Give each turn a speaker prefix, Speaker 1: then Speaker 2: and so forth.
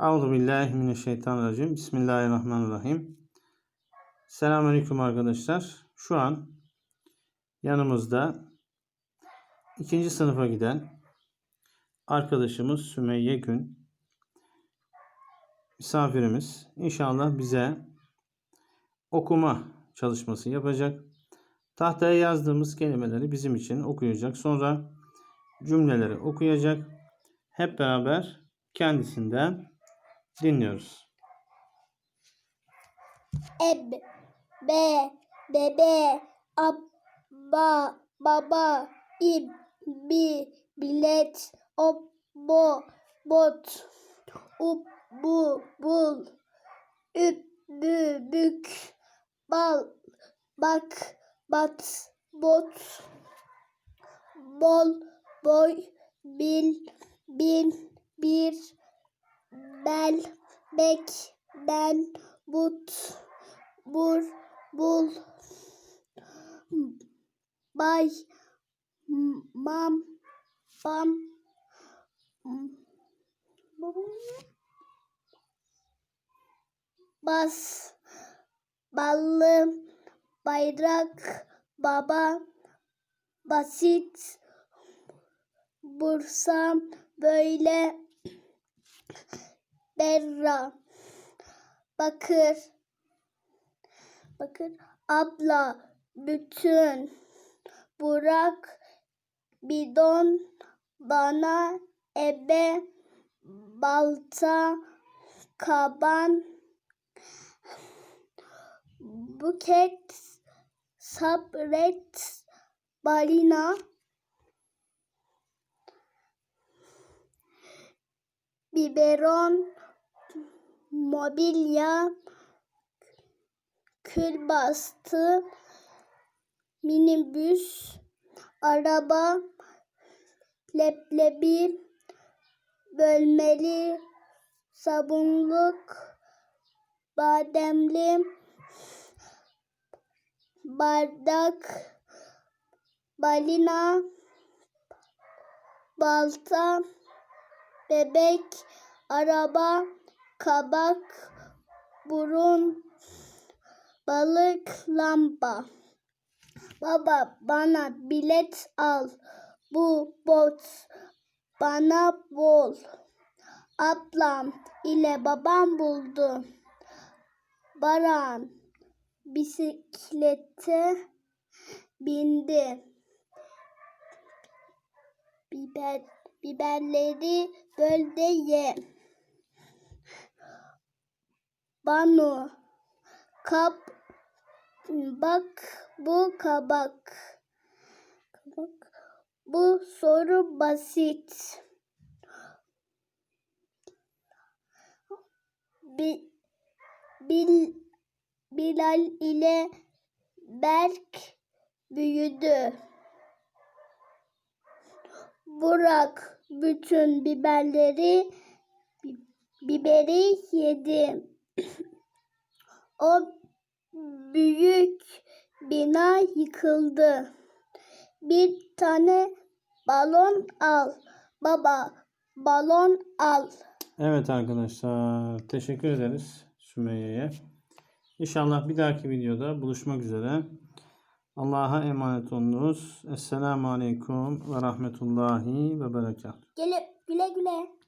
Speaker 1: Euzu billahi mineşşeytanirracim. Bismillahirrahmanirrahim. Selamünaleyküm arkadaşlar. Şu an yanımızda ikinci sınıfa giden arkadaşımız Sümeyye Gün misafirimiz. İnşallah bize okuma çalışması yapacak. Tahtaya yazdığımız kelimeleri bizim için okuyacak. Sonra cümleleri okuyacak. Hep beraber kendisinden dinliyoruz.
Speaker 2: Eb, be, bebe, abba, baba, ib, bi, bilet, ob, bo, bot, up, bu, bul, üp, bü, bük, bal, bak, bat, bot, bol, boy, bil, bin, bir, bel, bek, ben, but, bur, bul, bay, mam, bam, bas, ballı, bayrak, baba, basit, bursa, böyle, berra, bakır, bakır, abla, bütün, burak, bidon, bana, ebe, balta, kaban, buket, sabret, balina, biberon, mobilya, kül bastı, minibüs, araba, leblebi, bölmeli, sabunluk, bademli, bardak, balina, balta, bebek, araba, kabak, burun, balık, lamba. Baba bana bilet al. Bu bot bana bol. Ablam ile babam buldu. Baran bisiklete bindi. Biber, biberleri böl de ye. Banu kap bak bu kabak. Kabak. Bu soru basit. Bi, bil, Bilal ile Berk büyüdü. Burak bütün biberleri bi- biberi yedi. O büyük bina yıkıldı. Bir tane balon al. Baba balon al.
Speaker 1: Evet arkadaşlar teşekkür ederiz Sümeyye'ye. İnşallah bir dahaki videoda buluşmak üzere. Allah'a emanet olunuz. Esselamu Aleyküm ve Rahmetullahi ve Berekatuhu.
Speaker 2: Güle güle. güle.